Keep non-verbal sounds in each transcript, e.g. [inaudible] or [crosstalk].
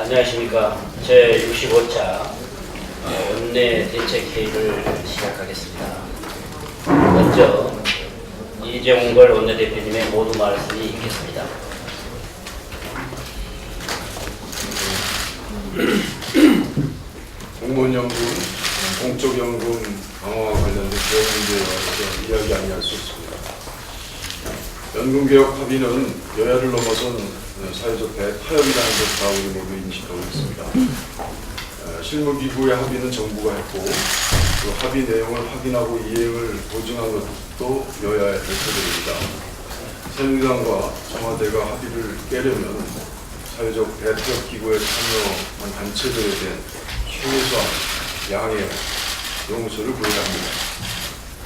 안녕하십니까. 제 65차 원내 대책 회의를 시작하겠습니다. 먼저 이재홍걸 원내대표님의 모두 말씀이 있겠습니다. [clears throat] 공무원연금, 공적연금 강화와 관련된 개혁 문제에 이야기 아니할 수 없습니다. 연금개혁 합의는 여야를 넘어선 사회적 대타협이라는 것다 우리 모두 인식하고 있습니다. 어, 실무기구의 합의는 정부가 했고 그 합의 내용을 확인하고 이행을 보증한 것도 여야의 대표들입니다. 새누리당과 청와대가 합의를 깨려면 사회적 대타협 기구에 참여한 단체들에 대한 최소한 양의 용서를 구해야 합니다.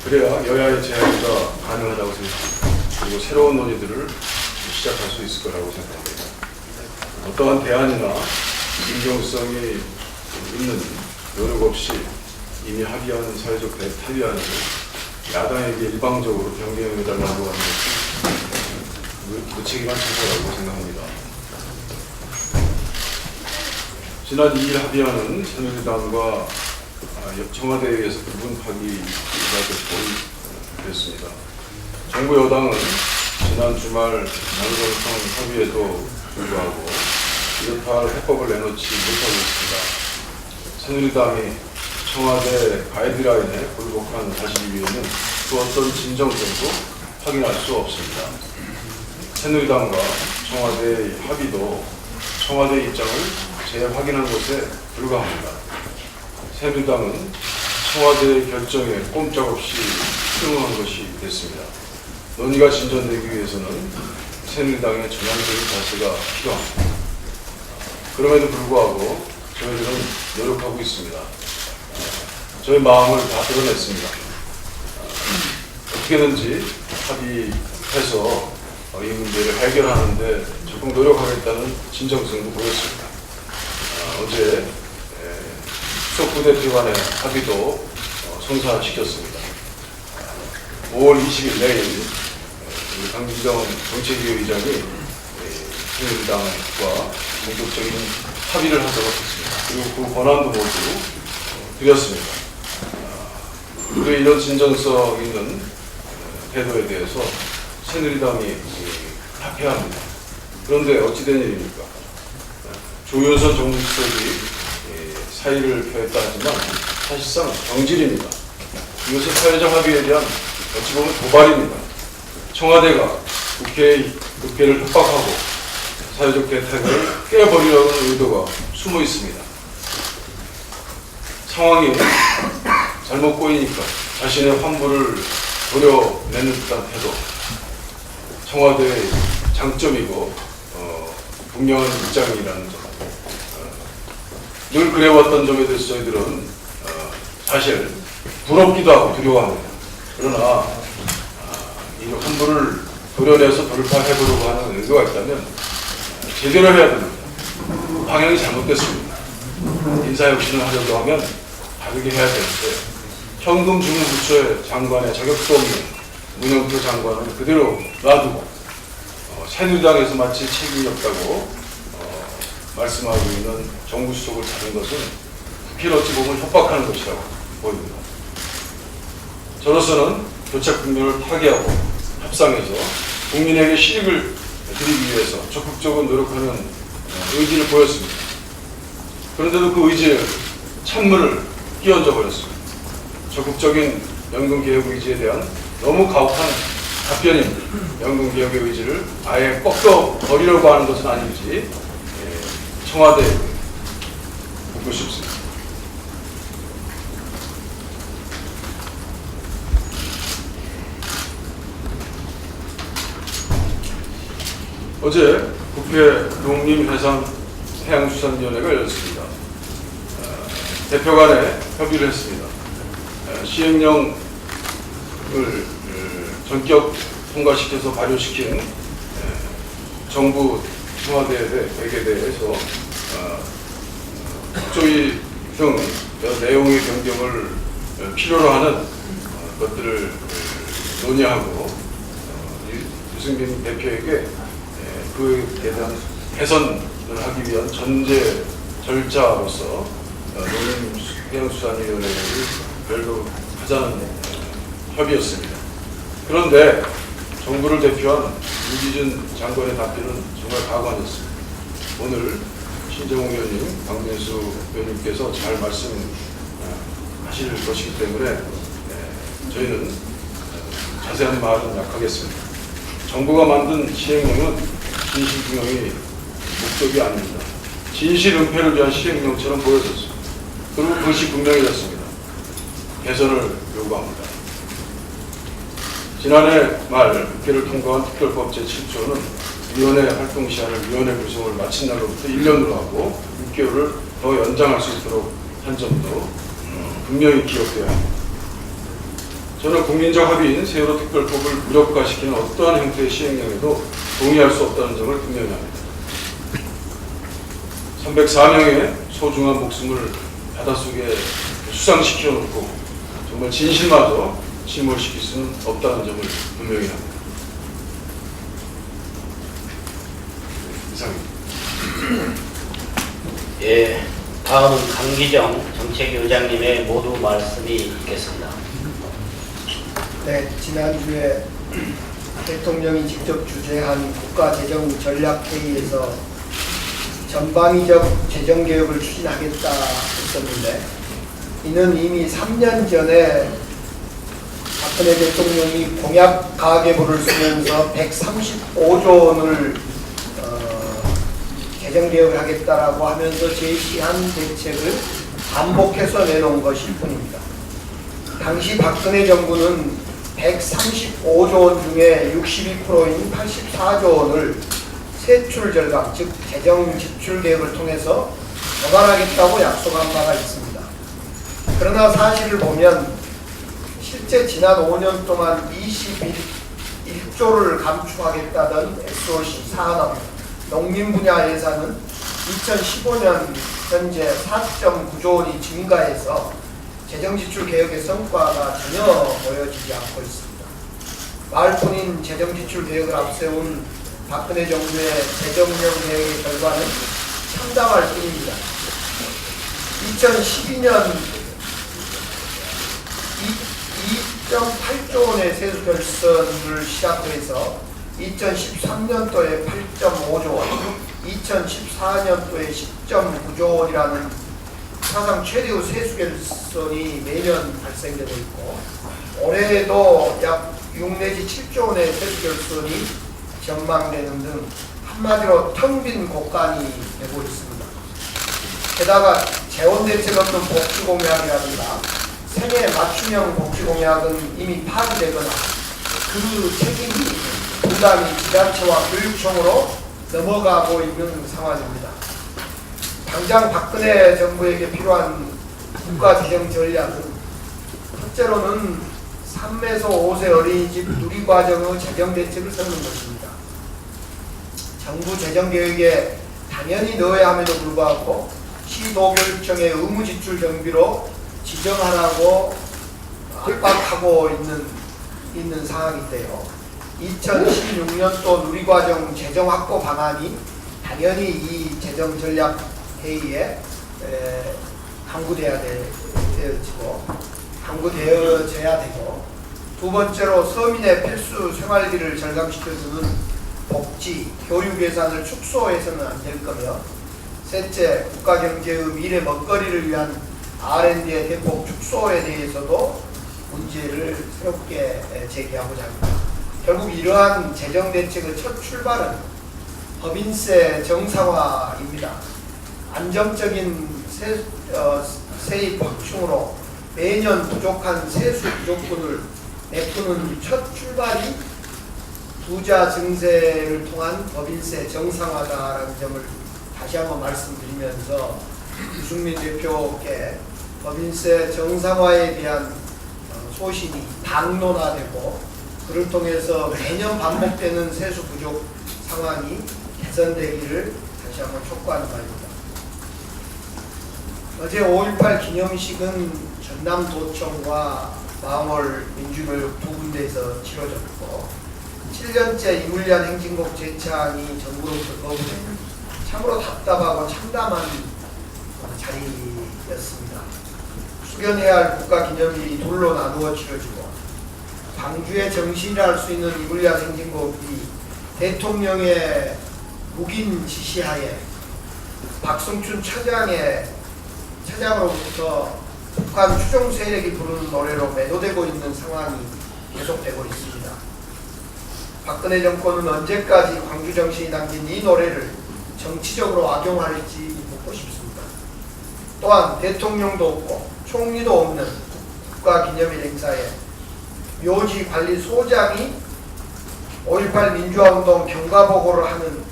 그래야 여야의 제안가 가능하다고 생각합니다. 그리고 새로운 논의들을 시작할 수 있을 거라고 생각합니다. 어떠한 대안이나 진정성이 있는 노력 없이 이미 합의한 사회적 대타협안을 야당에게 일방적으로 변경해달라고 하는 것은 무- 무책임한 처사라고 생각합니다. 지난 2일 합의안은 새누리당과 아, 청와대에 의해서 부분 파기가 됐습니다. 정부 여당은 지난 주말 양성성 합의에도 불구하고 이렇다 해법을 내놓지 못하고 있습니다. 새누리당이 청와대 가이드라인에 굴복한 사실 위에는 또 어떤 진정성도 확인할 수 없습니다. 새누리당과 청와대의 합의도 청와대 입장을 재확인한 것에 불과합니다. 새누리당은 청와대의 결정에 꼼짝없이 수용한 것이 됐습니다. 논의가 진전되기 위해서는 새누리당의 전향적인 자세가 필요합니다. 그럼에도 불구하고 저희들은 노력하고 있습니다. 저희 마음을 다 드러냈습니다. 어떻게든지 합의해서 어, 이 문제를 해결하는데 적극 노력하겠다는 진정성도 보였습니다. 아, 어제 에, 수석부대표 간의 합의도 어, 성사시켰습니다. 5월 20일 내일 에, 강기정 정책위 의장이 에, 새누리당과 본격적인 합의를 하도록 했습니다. 그리고 그 권한도 모두 어, 드렸습니다. 아, 우리 이런 진정성 있는 어, 태도에 대해서 새누리당이 이, 답해야 합니다. 그런데 어찌된 일입니까? 조효선 정무수석이 예, 사의를 표했다 하지만 사실상 경질입니다. 이것은 사회적 합의에 대한 어찌 보면 도발입니다. 청와대가 국회, 국회를 협박하고 사회적 대책을 깨버리려는 의도가 숨어 있습니다. 상황이 잘못 보이니까 자신의 환불을 도려내는 듯한 태도, 청와대의 장점이고 어, 분명한 입장이라는 점. 어, 늘 그래왔던 점에 대해서 저희들은 어, 사실 부럽기도 하고 두려워합니다. 그러나 아, 이 환불을 도려내서 돌파해보려고 하는 의도가 있다면 어, 제대로 해야 됩니다. 방향이 잘못됐습니다. 인사혁신을 하려고 하면 다르게 해야 되는데 현금 주무부처의 장관의 자격도 없는 문영표 장관은 그대로 놔두고 어, 새누리당에서 마치 책임이 없다고 어, 말씀하고 있는 정부 수석을 잡은 것은 국회를 어찌 보면 협박하는 것이라고 보입니다. 저로서는 교착 국면을 타개하고 협상해서 국민에게 실익을 드리기 위해서 적극적으로 노력하는 어, 의지를 보였습니다. 그런데도 그 의지에 찬물을 끼얹어 버렸습니다. 적극적인 연금 개혁 의지에 대한 너무 가혹한 답변입니다. 연금 개혁의 의지를 아예 꺾어 버리려고 하는 것은 아닌지 예, 청와대에 묻고 싶습니다. 어제 국회 농림해상해양수산위원회가 열렸습니다. 어, 대표 간에 협의를 했습니다. 어, 시행령을 어, 전격 통과시켜서 발효시킨 에, 정부 청와대에 대해서 어, 국조위 등 내용의 변경을 어, 필요로 하는 어, 것들을 어, 논의하고 어, 유- 유승민 대표에게 에, 그에 대한 개선 하기 위한 전제 절차로서 어, 농림해양수산위원회를 별도 하자는 협의였습니다. 그런데 정부를 대표한 유기준 장관의 답변은 정말 가관이었습니다. 오늘 신정호 의원님, 박명수 의원님께서 잘 말씀하실 것이기 때문에 네, 저희는 어, 자세한 말은 약하겠습니다. 정부가 만든 시행령은 진실규명이 목적이 아닙니다. 진실 은폐를 위한 시행령처럼 보여졌습니다. 그리고 그것이 분명해졌습니다. 개선을 요구합니다. 지난해 말 국회를 통과한 특별법 제7조는 위원회 활동 시한을 위원회 구성을 마친 날로부터 1년으로 하고 6개월을 더 연장할 수 있도록 한 점도 어, 분명히 기억돼야 합니다. 저는 국민적 합의인 세월호 특별법을 무력화시키는 어떠한 형태의 시행령에도 동의할 수 없다는 점을 분명히 합니다. 304명의 소중한 목숨을 바닷속에 수상시켜 놓고 정말 진실마저 침몰시킬 수는 없다는 점을 분명히 합니다. 이상입니다. 예, 다음은 강기정 정책위원장님의 모두 말씀이 있겠습니다. 네, 지난주에 대통령이 직접 주재한 국가재정 전략회의에서 전방위적 재정개혁을 추진하겠다 했었는데 이는 이미 3년 전에 박근혜 대통령이 공약 가계부를 쓰면서 135조 원을 어, 재정개혁을 하겠다라고 하면서 제시한 대책을 반복해서 내놓은 것일 뿐입니다. 당시 박근혜 정부는 135조 원 중에 62%인 84조 원을 세출 절감, 즉 재정 지출 계획을 통해서 조달하겠다고 약속한 바가 있습니다. 그러나 사실을 보면 실제 지난 5년 동안 21조를 감축하겠다던 SOC 산업, 농민 분야 예산은 2015년 현재 4.9조 원이 증가해서 재정지출 개혁의 성과가 전혀 보여지지 않고 있습니다. 말뿐인 재정지출 개혁을 앞세운 박근혜 정부의 재정령 계획의 결과는 참담할 뿐입니다. 2012년 2.8조 원의 세수 결선을 시작해서 2013년도에 8.5조 원, 2014년도에 10.9조 원이라는 사상 최대의 세수 결선이 매년 발생되고 있고 올해에도 약 6 내지 7조 원의 세수 결선이 전망되는 등 한마디로 텅 빈 곳간이 되고 있습니다. 게다가 재원 대책 없는 복지 공약이라든가 생애 맞춤형 복지 공약은 이미 파기되거나 그 책임이 부담이 지자체와 교육청으로 넘어가고 있는 상황입니다. 당장 박근혜 정부에게 필요한 국가 재정 전략은 첫째로는 3에서 5세 어린이집 누리과정의 재정 대책을 세우는 것입니다. 정부 재정 계획에 당연히 넣어야 함에도 불구하고 시도교육청의 의무 지출 정비로 지정하라고 압박하고 있는 있는 상황인데요. 2016년도 누리과정 재정 확보 방안이 당연히 이 재정 전략 회의에 되- 되어지고 항구되어져야 되고 두 번째로 서민의 필수 생활비를 절감시켜주는 복지, 교육 예산을 축소해서는 안 될 거며 셋째, 국가 경제의 미래 먹거리를 위한 R&D의 대폭 축소에 대해서도 문제를 새롭게 제기하고자 합니다. 결국 이러한 재정 대책의 첫 출발은 법인세 정상화입니다. 안정적인 세, 어, 세입 확충으로 매년 부족한 세수 부족분을 메꾸는 첫 출발이 부자 증세를 통한 법인세 정상화다라는 점을 다시 한번 말씀드리면서 유승민 대표께 법인세 정상화에 대한 어, 소신이 당론화되고 그를 통해서 매년 반복되는 세수 부족 상황이 개선되기를 다시 한번 촉구하는 바입니다. 어제 5.18 기념식은 전남도청과 망월 민주교육 두 군데에서 치러졌고 7년째 이물련 행진곡 재창이 정부로부터 거부된 참으로 답답하고 참담한 자리였습니다. 수견해야 할 국가기념일이 돌로 나누어 치러지고 광주의 정신이라 할 수 있는 이불리아 생진곡이 대통령의 묵인 지시하에 박성춘 차장의 차장으로부터 북한 추종 세력이 부르는 노래로 매도되고 있는 상황이 계속되고 있습니다. 박근혜 정권은 언제까지 광주 정신이 담긴 이 노래를 정치적으로 악용할지 묻고 싶습니다. 또한 대통령도 없고 총리도 없는 국가기념일 행사에 묘지 관리 소장이 5.18 민주화운동 경과보고를 하는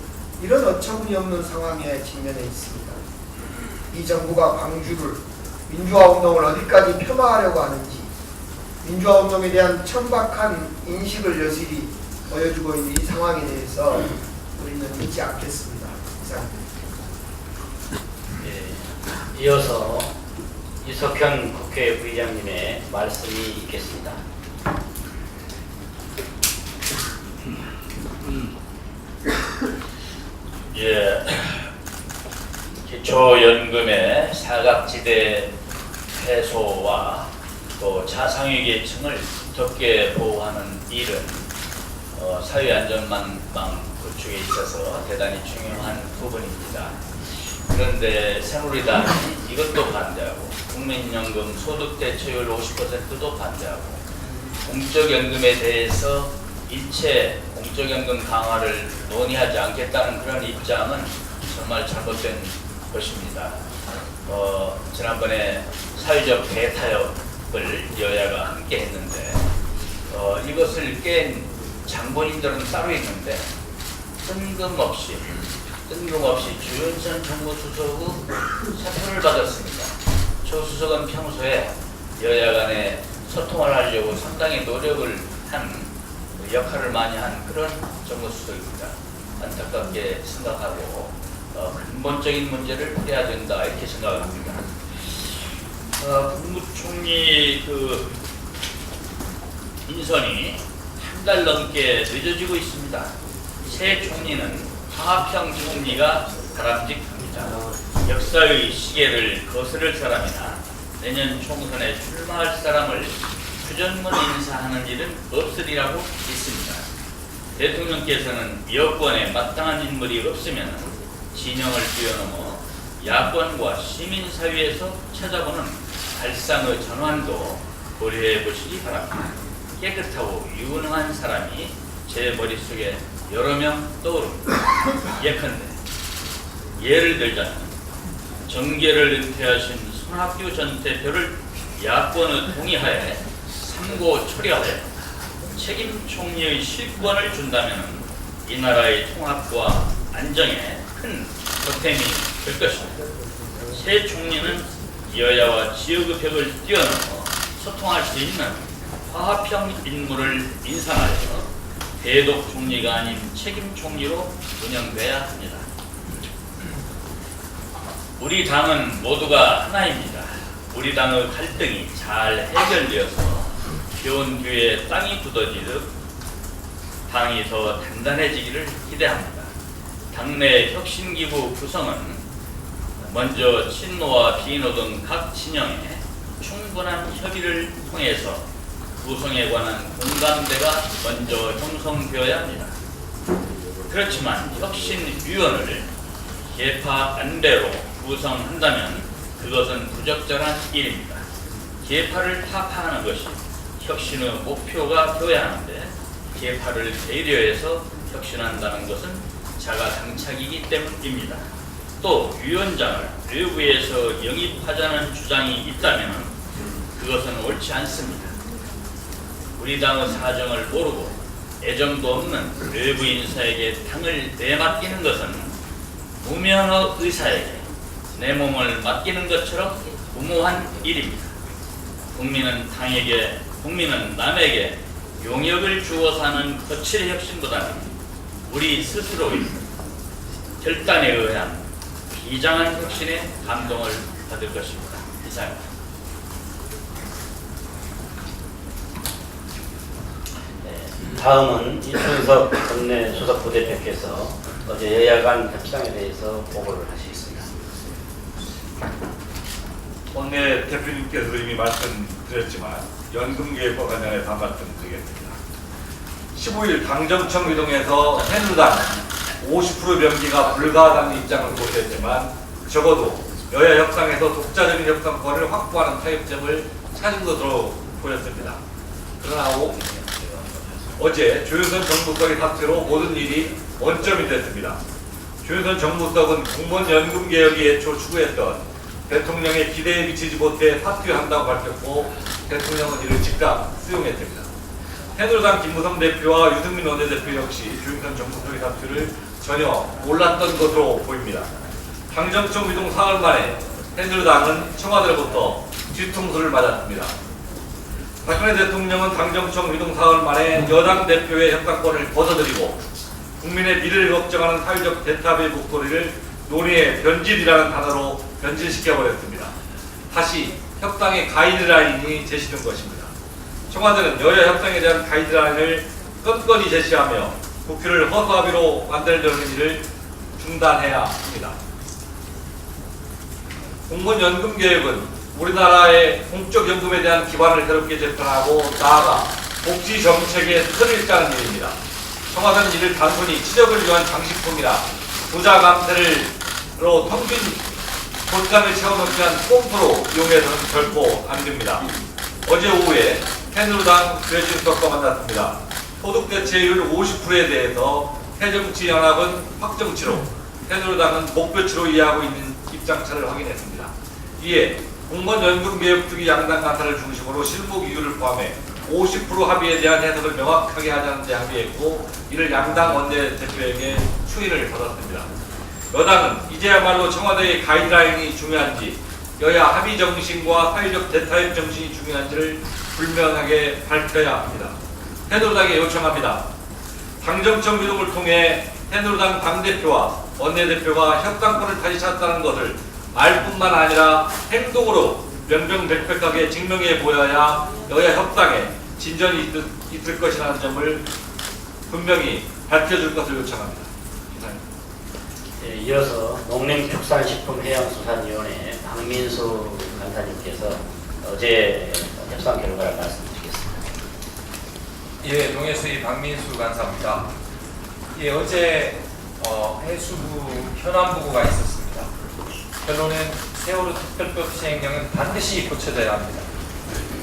이런 어처구니없는 상황에 직면해 있습니다. 이 정부가 광주를 민주화 운동을 어디까지 폄하하려고 하는지 민주화 운동에 대한 천박한 인식을 여실히 보여주고 있는 이 상황에 대해서 우리는 잊지 않겠습니다. 이상입니다. 예, 이어서 이석현 국회 부의장님의 말씀이 있겠습니다. 예, 기초연금의 사각지대 해소와 또 자상위 계층을 덮게 보호하는 일은 어, 사회안전망 구축에 있어서 대단히 중요한 부분입니다. 그런데 새누리당이 이것도 반대하고 국민연금 소득대체율 50%도 반대하고 공적연금에 대해서 일체 공적연금 강화를 논의하지 않겠다는 그런 입장은 정말 잘못된 것입니다. 어, 지난번에 사회적 대타협을 여야가 함께 했는데 어, 이것을 깬 장본인들은 따로 있는데 뜬금없이 뜬금없이 주윤선 정무수석의 사표를 받았습니다. 조 수석은 평소에 여야 간에 소통을 하려고 상당히 노력을 한 역할을 많이 한 그런 정무수석입니다. 안타깝게 생각하고 어, 근본적인 문제를 풀어야 된다 이렇게 생각합니다. 어, 국무총리 그 인선이 한 달 넘게 늦어지고 있습니다. 새 총리는 하하평 총리가 바람직합니다. 역사의 시계를 거스를 사람이나 내년 총선에 출마할 사람을 표전문 인사하는 일은 없으리라고 믿습니다. 대통령께서는 여권에 마땅한 인물이 없으면 진영을 뛰어넘어 야권과 시민사회에서 찾아보는 발상의 전환도 고려해 보시기 바랍니다. 깨끗하고 유능한 사람이 제 머릿속에 여러 명 떠오릅니다. 예컨대 예를 들자면 정계를 은퇴하신 손학규 전 대표를 야권의 동의하에 삼고 초려하여 책임 총리의 실권을 준다면 이 나라의 통합과 안정에 큰 보탬이 될 것입니다. 새 총리는 여야와 지역의 벽을 뛰어넘어 소통할 수 있는 화합형 인물을 인상하여 대독 총리가 아닌 책임 총리로 운영돼야 합니다. 우리 당은 모두가 하나입니다. 우리 당의 갈등이 잘 해결되어서 기온 뒤에 땅이 굳어지듯 당이 더 단단해지기를 기대합니다. 당내 혁신기구 구성은 먼저 친노와 비노 등 각 진영에 충분한 협의를 통해서 구성에 관한 공감대가 먼저 형성되어야 합니다. 그렇지만 혁신위원회를 계파 안대로 구성한다면 그것은 부적절한 일입니다. 계파를 타파하는 것이 혁신의 목표가 되어야 하는데 계파를 배려해서 혁신한다는 것은 자가 당착이기 때문입니다. 또 위원장을 외부에서 영입하자는 주장이 있다면 그것은 옳지 않습니다. 우리 당의 사정을 모르고 애정도 없는 외부 인사에게 당을 내맡기는 것은 무명의 의사에게 내 몸을 맡기는 것처럼 무모한 일입니다. 국민은 당에게, 국민은 남에게 용역을 주어서 하는 거칠 혁신보다는 우리 스스로의 결단에 의한 비장한 혁신에 감동을 받을 것입니다. 이상입니다. 다음은 이순석 국내 수석부대표께서 어제 여야 간 협상에 대해서 보고를 하시겠습니다. 원내 대표님께서도 이미 말씀드렸지만 연금개혁과 관련해 반말씀드리겠습니다. 15일 당정청 의동에서 새누리당 50% 명기가 불가하다는 입장을 보였지만 적어도 여야 협상에서 독자적인 협상권을 확보하는 타협점을 찾은 것으로 보였습니다. 그러나 오- 어제 조윤선 정무석의 사퇴로 모든 일이 원점이 됐습니다. 조윤선 정무석은 공무원 연금 개혁이 애초 추구했던 대통령의 기대에 미치지 못해 사퇴한다고 밝혔고 대통령은 이를 즉각 수용했습니다. 새누리당 김무성 대표와 유승민 원내대표 역시 조윤선 정무석의 사퇴를 전혀 몰랐던 것으로 보입니다. 당정청 이동 사흘 만에 새누리당은 청와대로부터 뒤통수를 맞았습니다. 박근혜 대통령은 당정청 이동 사흘 만에 여당 대표의 협상권을 벗어들이고 국민의 미래를 걱정하는 사회적 대타의 목소리를 논의의 변질이라는 단어로 변질시켜버렸습니다. 다시 협상의 가이드라인이 제시된 것입니다. 청와대는 여야 협상에 대한 가이드라인을 끈끈이 제시하며 국회를 허수아비로 만들려는 일을 중단해야 합니다. 공무원 연금 개혁은 우리나라의 공적 연금에 대한 기반을 새롭게 재편하고 나아가 복지 정책의 틀을 짜는 일입니다. 청와대는 이를 단순히 치적을 위한 장식품이나 부자 감세를로 텅빈 골간을 채워넣기 위한 pom프로 이용해서는 결코 안 됩니다. 어제 오후에 새누리당 괴진석과 만났습니다. 소득 대체율 50%에 대해서 새정치연합은 확정치로 새누리당은 목표치로 이해하고 있는 입장차를 확인했습니다. 이에 공무원 연금 개혁 투기 양당 간사를 중심으로 실무 기구를 포함해 50% 합의에 대한 해석을 명확하게 하자는 데 합의했고 이를 양당 원내대표에게 추인을 받았습니다. 여당은 이제야말로 청와대의 가이드라인이 중요한지 여야 합의 정신과 사회적 대타협 정신이 중요한지를 분명하게 밝혀야 합니다. 새누리당에 요청합니다. 당정청 비동을 통해 새누리당 당대표와 원내대표가 협상권을 다시 찾았다는 것을 말 뿐만 아니라 행동으로 명명백백하게 증명해 보여야 여야 협상에 진전이 있을, 있을 것이라는 점을 분명히 밝혀줄 것을 요청합니다. 이상입니다. 예, 이어서 농림축산식품해양수산위원회 박민수 간사님께서 어제 협상 결과를 말씀드리겠습니다. 예, 동해수의 박민수 간사입니다. 예, 어제 어, 해수부 현안 보고가 있었습니다. 결론은 세월호 특별법 시행령은 반드시 고쳐져야 합니다.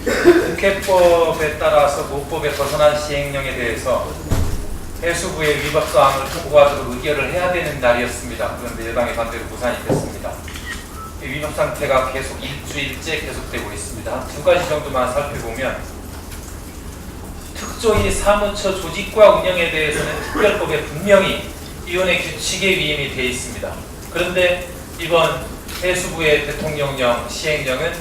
국회법에 따라서 모법에 벗어난 시행령에 대해서 해수부의 위법 사항을 보고하도록 의결을 해야 되는 날이었습니다. 그런데 여당의 반대로 무산이 됐습니다. 이 위법 상태가 계속 일주일째 계속되고 있습니다. 한두 가지 정도만 살펴보면 특조위 사무처 조직과 운영에 대해서는 특별법에 분명히 위원회 규칙에 위임이 되어 있습니다. 그런데 이번 해수부의 대통령령 시행령은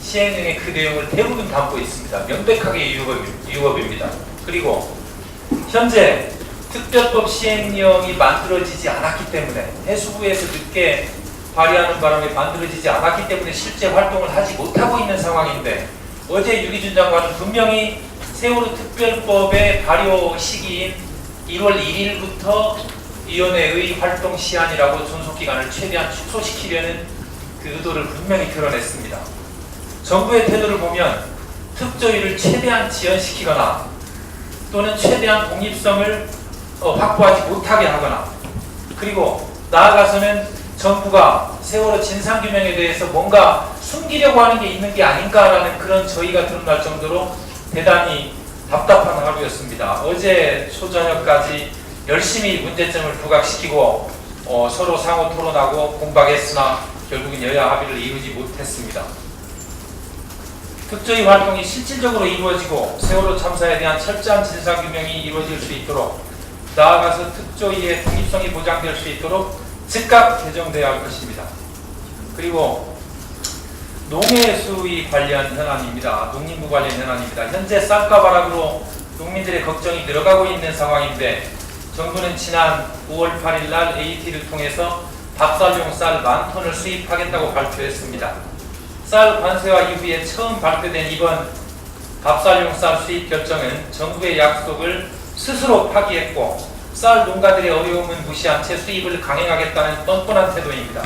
시행령의 그 내용을 대부분 담고 있습니다. 명백하게 유법, 유법입니다. 그리고 현재 특별법 시행령이 만들어지지 않았기 때문에 해수부에서 늦게 발의하는 바람에 만들어지지 않았기 때문에 실제 활동을 하지 못하고 있는 상황인데 어제 유기준 장관은 분명히 세월호 특별법의 발효 시기인 1월 1일부터 위원회의 활동 시한이라고 존속 기간을 최대한 축소시키려는 그 의도를 분명히 드러냈습니다. 정부의 태도를 보면 특조위를 최대한 지연시키거나 또는 최대한 독립성을 어, 확보하지 못하게 하거나 그리고 나아가서는 정부가 세월호 진상규명에 대해서 뭔가 숨기려고 하는 게 있는 게 아닌가라는 그런 저희가 드러날 정도로 대단히 답답한 하루였습니다. 어제 초저녁까지 열심히 문제점을 부각시키고 어, 서로 상호 토론하고 공박했으나 결국은 여야 합의를 이루지 못했습니다. 특조위 활동이 실질적으로 이루어지고 세월호 참사에 대한 철저한 진상규명이 이루어질 수 있도록 나아가서 특조위의 독립성이 보장될 수 있도록 즉각 개정돼야 할 것입니다. 그리고 농해 수위 관련 현안입니다. 농림부 관련 현안입니다. 현재 쌀가바락으로 농민들의 걱정이 늘어가고 있는 상황인데 정부는 지난 5월 8일 날 AT를 통해서 밥쌀용 쌀 만 톤을 수입하겠다고 발표했습니다. 쌀 관세와 이후에 처음 발표된 이번 밥쌀용 쌀 수입 결정은 정부의 약속을 스스로 파기했고 쌀 농가들의 어려움은 무시한 채 수입을 강행하겠다는 뻔뻔한 태도입니다.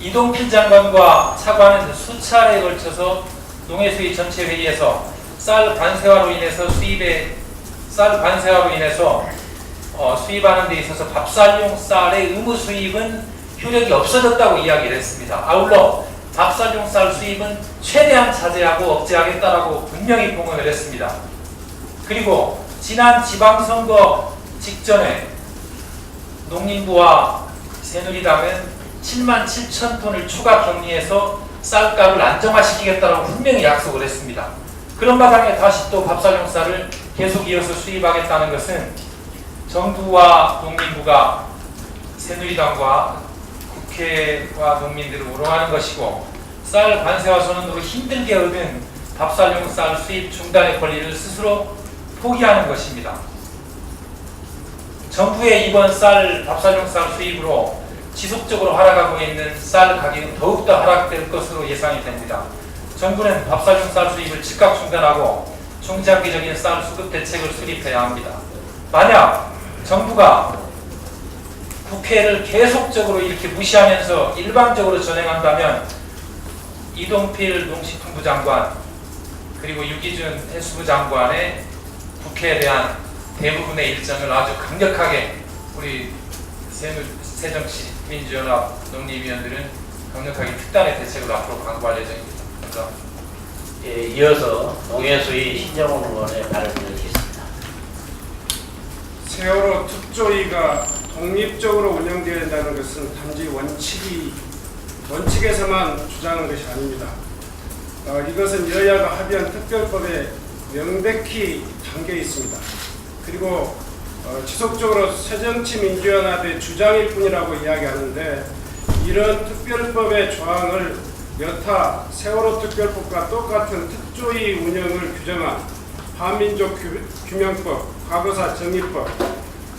이동필 장관과 차관은 수차례에 걸쳐서 농해수위 전체 회의에서 쌀 관세화로 인해서 수입에 쌀 관세화로 인해서 어, 수입하는 데 있어서 밥쌀용 쌀의 의무 수입은 효력이 없어졌다고 이야기를 했습니다. 아울러 밥쌀용 쌀 수입은 최대한 자제하고 억제하겠다라고 분명히 공언을 했습니다. 그리고 지난 지방선거 직전에 농림부와 새누리당은 7만 7천 톤을 추가 격리해서 쌀값을 안정화시키겠다고 분명히 약속을 했습니다. 그런 바탕에 다시 또 밥쌀용 쌀을 계속 이어서 수입하겠다는 것은 정부와 농민부가 새누리당과 국회와 농민들을 우롱하는 것이고 쌀 관세와 선언으로 힘들게 얻은 밥쌀용 쌀 수입 중단의 권리를 스스로 포기하는 것입니다. 정부의 이번 쌀 밥쌀용 쌀 수입으로 지속적으로 하락하고 있는 쌀 가격은 더욱더 하락될 것으로 예상이 됩니다. 정부는 밥쌀용 쌀 수입을 즉각 중단하고 중장기적인 쌀 수급 대책을 수립해야 합니다. 만약 정부가 국회를 계속적으로 이렇게 무시하면서 일방적으로 전행한다면 이동필 농식품부 장관 그리고 유기준 해수부 장관의 국회에 대한 대부분의 일정을 아주 강력하게 우리 새누- 새정치민주연합 농림위원들은 강력하게 특단의 대책을 앞으로 강구할 예정입니다. 감사합니다. 예, 이어서 농해수위 신정훈 의원의 발언을 듣겠습니다. 세월호 특조위가 독립적으로 운영되어야 한다는 것은 단지 원칙이 원칙에서만 주장하는 것이 아닙니다. 어, 이것은 여야가 합의한 특별법에 명백히 담겨 있습니다. 그리고 어, 지속적으로 새정치민주연합의 주장일 뿐이라고 이야기하는데 이런 특별법의 조항을 여타 세월호 특별법과 똑같은 특조위 운영을 규정한 한민족 규- 규명법, 과거사 정의법,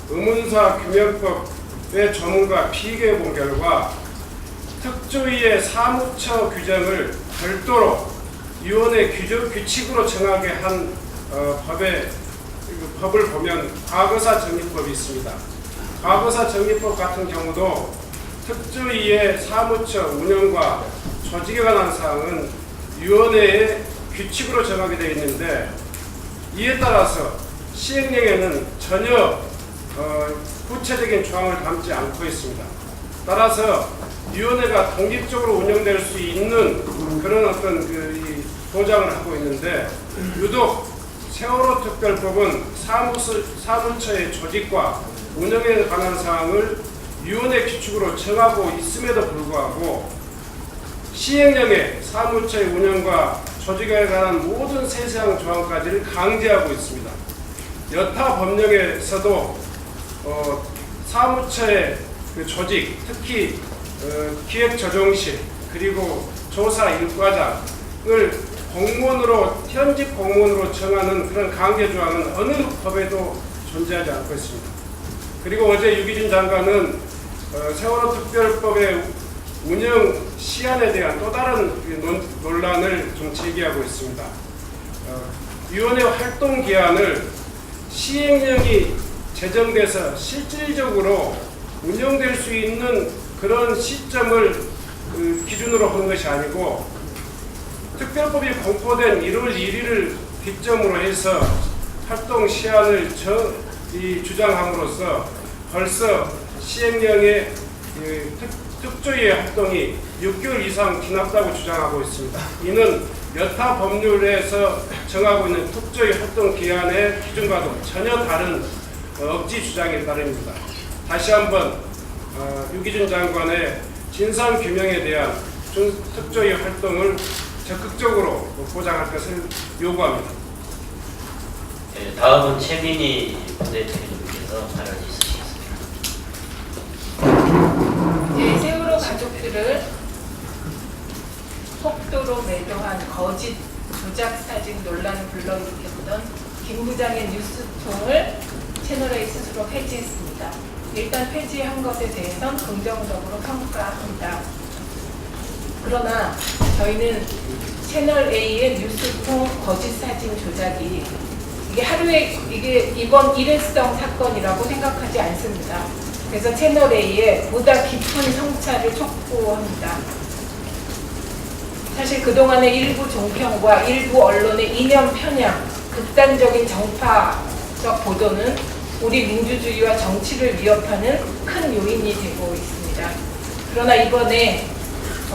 의문사 규명법의 전문가 비교해 본 결과 특조위의 사무처 규정을 별도로 위원회 규정 규칙으로 정하게 한 어, 법의 그 법을 보면 과거사 정의법이 있습니다. 과거사 정의법 같은 경우도 특조위의 사무처 운영과 조직에 관한 사항은 위원회의 규칙으로 정하게 되어 있는데 이에 따라서 시행령에는 전혀 어, 구체적인 조항을 담지 않고 있습니다. 따라서 위원회가 독립적으로 운영될 수 있는 그런 어떤 그이 보장을 하고 있는데 유독 세월호 특별법은 사무처, 사무처의 조직과 운영에 관한 사항을 위원회 규칙으로 정하고 있음에도 불구하고 시행령에 사무처의 운영과 조직에 관한 모든 세세한 조항까지를 강제하고 있습니다. 여타 법령에서도 어, 사무처의 그 조직, 특히 어, 기획조정실 그리고 조사 일과장을 공무원으로 현직 공무원으로 정하는 그런 강제 조항은 어느 법에도 존재하지 않고 있습니다. 그리고 어제 유기준 장관은 어, 세월호 특별법의 운영 시한에 대한 또 다른 그 논- 논란을 좀 제기하고 있습니다. 어, 위원회 활동 기한을 시행령이 제정돼서 실질적으로 운영될 수 있는 그런 시점을 그 기준으로 하는 것이 아니고 특별법이 공포된 1월 1일을 기점으로 해서 활동 시한을 정, 이 주장함으로써 벌써 시행령의 그 특, 특조위의 활동이 6개월 이상 지났다고 주장하고 있습니다. 이는 여타 법률에서 정하고 있는 특조위 활동 기한의 기준과도 전혀 다른 어, 억지 주장에 따릅니다. 다시 한번 어, 유기준 장관의 진상 규명에 대한 준- 특조위 활동을 적극적으로 보장할 것을 요구합니다. 예, 다음은 최민희 부대표님께서 발언 있으시겠습니다. 네, 세월호 가족들을 폭도로 매도한 거짓 조작 사진 논란을 불러일으켰던 김 부장의 뉴스통을 채널A 스스로 폐지했습니다. 일단 폐지한 것에 대해선 긍정적으로 평가합니다. 그러나 저희는 채널A의 뉴스통 거짓 사진 조작이 이게 하루에 이게 이번 일회성 사건이라고 생각하지 않습니다. 그래서 채널 A에 보다 깊은 성찰을 촉구합니다. 사실 그동안의 일부 종편과 일부 언론의 이념 편향, 극단적인 정파적 보도는 우리 민주주의와 정치를 위협하는 큰 요인이 되고 있습니다. 그러나 이번에 어,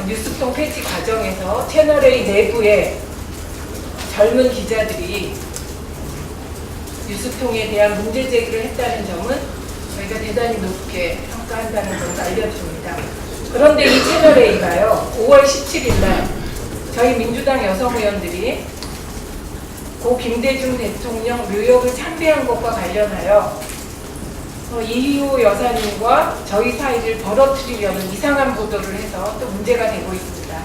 뉴스통 폐지 과정에서 채널A 내부에 젊은 기자들이 뉴스통에 대한 문제 제기를 했다는 점은 저희가 대단히 높게 평가한다는 점을 알려줍니다. 그런데 이 채널A가요, 5월 17일 날 저희 민주당 여성 의원들이 고 김대중 대통령 묘역을 참배한 것과 관련하여 어, 이희호 여사님과 저희 사이를 벌어뜨리려는 이상한 보도를 해서 또 문제가 되고 있습니다.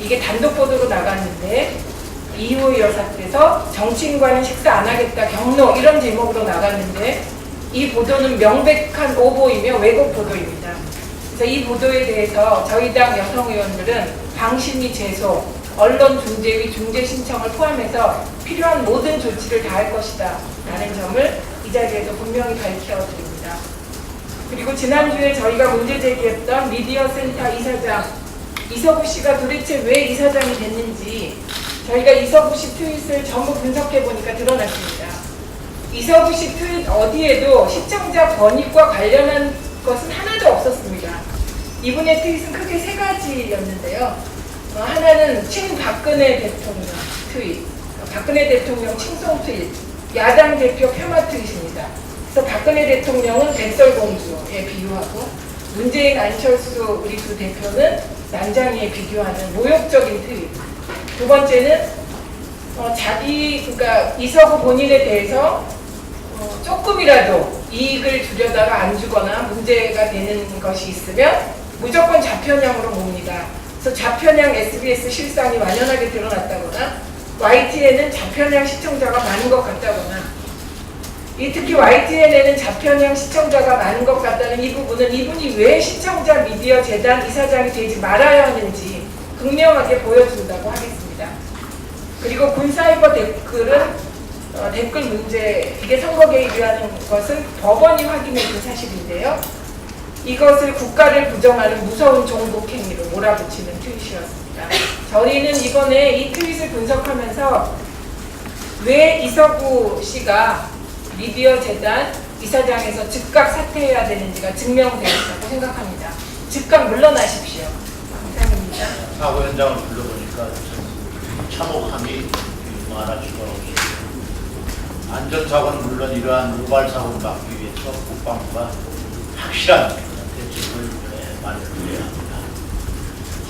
이게 단독 보도로 나갔는데 이희호 여사께서 정치인과는 식사 안 하겠다 경로 이런 제목으로 나갔는데 이 보도는 명백한 오보이며 왜곡 보도입니다. 그래서 이 보도에 대해서 저희 당 여성 의원들은 방심위 제소, 언론 중재위 중재 신청을 포함해서 필요한 모든 조치를 다할 것이다 라는 점을 이 자리에서 분명히 밝혀드립니다. 그리고 지난주에 저희가 문제 제기했던 미디어 센터 이사장 이서구 씨가 도대체 왜 이사장이 됐는지 저희가 이서구 씨 트윗을 전부 분석해 보니까 드러났습니다. 이서구 씨 트윗 어디에도 시청자 번익과 관련한 것은 하나도 없었습니다. 이분의 트윗은 크게 세 가지였는데요. 어, 하나는 친박근혜 대통령 트윗, 어, 박근혜 대통령 칭송 트윗, 야당 대표 폄하 트윗입니다. 그래서 박근혜 대통령은 백설공주에 비유하고 문재인 안철수 우리 두 대표는 난장이에 비교하는 모욕적인 트윗. 두 번째는 어, 자기 그러니까 이서구 본인에 대해서 어, 조금이라도 이익을 주려다가 안 주거나 문제가 되는 것이 있으면 무조건 좌편향으로 봅니다. 그래서 좌편향 SBS 실상이 완연하게 드러났다거나 YTN은 좌편향 시청자가 많은 것 같다거나 이 특히 YTN에는 좌편향 시청자가 많은 것 같다는 이 부분은 이분이 왜 시청자 미디어 재단 이사장이 되지 말아야 하는지 극명하게 보여준다고 하겠습니다. 그리고 군사이버 댓글은 어, 댓글 문제 이게 선거 개입이라는 것은 법원이 확인해준 사실인데요. 이것을 국가를 부정하는 무서운 종북 행위로 몰아붙이는 트윗이었습니다. 저희는 이번에 이 트윗을 분석하면서 왜 이서구 씨가 미디어 재단 이사장에서 즉각 사퇴해야 되는지가 증명되었다고 생각합니다. 즉각 물러나십시오. 이상입니다. 사고 현장을 불러보니까 참혹함이 없습니다. 안전사고는 물론 이러한 우발 사고를 막기 위해서 국방부가 확실한 대책을 예, 마련해야 합니다.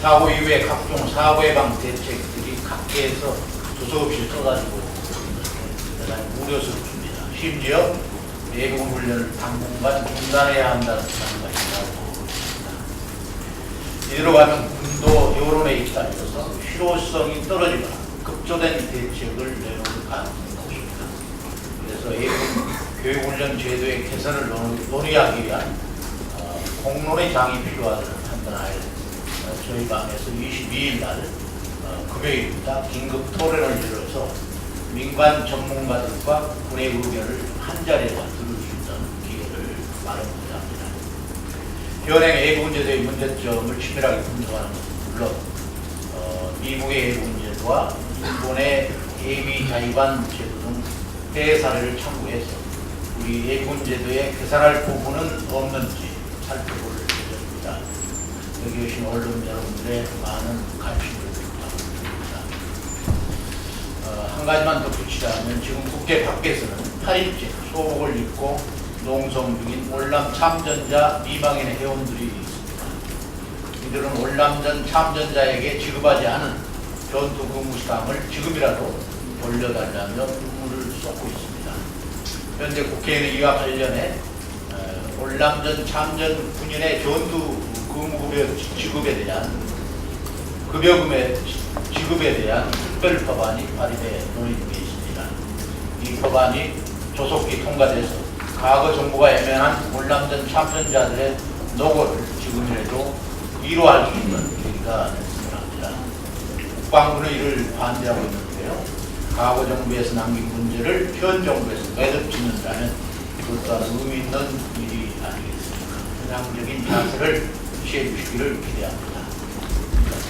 사고 이후에 각종 사고 예방 대책들이 각계에서 두서없이 것에 대단히 우려스럽습니다. 심지어 내부 훈련을 당분간 중단해야 한다는 생각이 나오고 있습니다. 이대로 가면 군도 여론에 잇따라서 실효성이 떨어지거나 급조된 대책을 내놓을 가능성이 높습니다. 그래서 예군 교육훈련 제도의 개선을 논의- 논의하기 위한 어, 공론의 장이 필요하다는 판단하에 어, 저희 방에서 22일 날 어, 금요일입니다. 긴급 토론을 열어서 민간 전문가들과 군의 의견을 한자리에 들을 수 있는 기회를 마련하고자 합니다. 현행 예비군제도의 문제점을 치밀하게 분석하는 것은 물론 어, 미국의 예비군제도와 일본의 예비자위관 제도 등 해외 사례를 참고해서 우리 예비군제도에 개선할 부분은 없는지 살펴볼 예정입니다. 여기 오신 언론 여러분들의 많은 관심을 부탁드립니다. 어, 한 가지만 덧붙이자면 지금 국회 밖에서는 8일째 소복을 입고 농성 중인 월남 참전자 미망인의 회원들이 있습니다. 이들은 월남전 참전자에게 지급하지 않은 전투 근무수당을 지금이라도 돌려달라며 눈물을 쏟고 있습니다. 현재 국회에는 이와 관련해 어, 월남전 참전 군인의 전투 근무급여 지급에 대한 급여금의 지급에 대한 특별 법안이 발의돼 논의 중에 있습니다. 이 법안이 조속히 통과돼서 과거 정부가 애매한 월남전 참전자들의 노고를 지금이라도 위로할 수 있는 계기가 됐으면 합니다. 국방부는 이를 반대하고 있는데요. 과거 정부에서 남긴 문제를 현 정부에서 매듭 짓는다는 그 또한 의미 있는 일이 아니겠습니까? 현상적인 자세를 şeymiş, gülürmüş yani.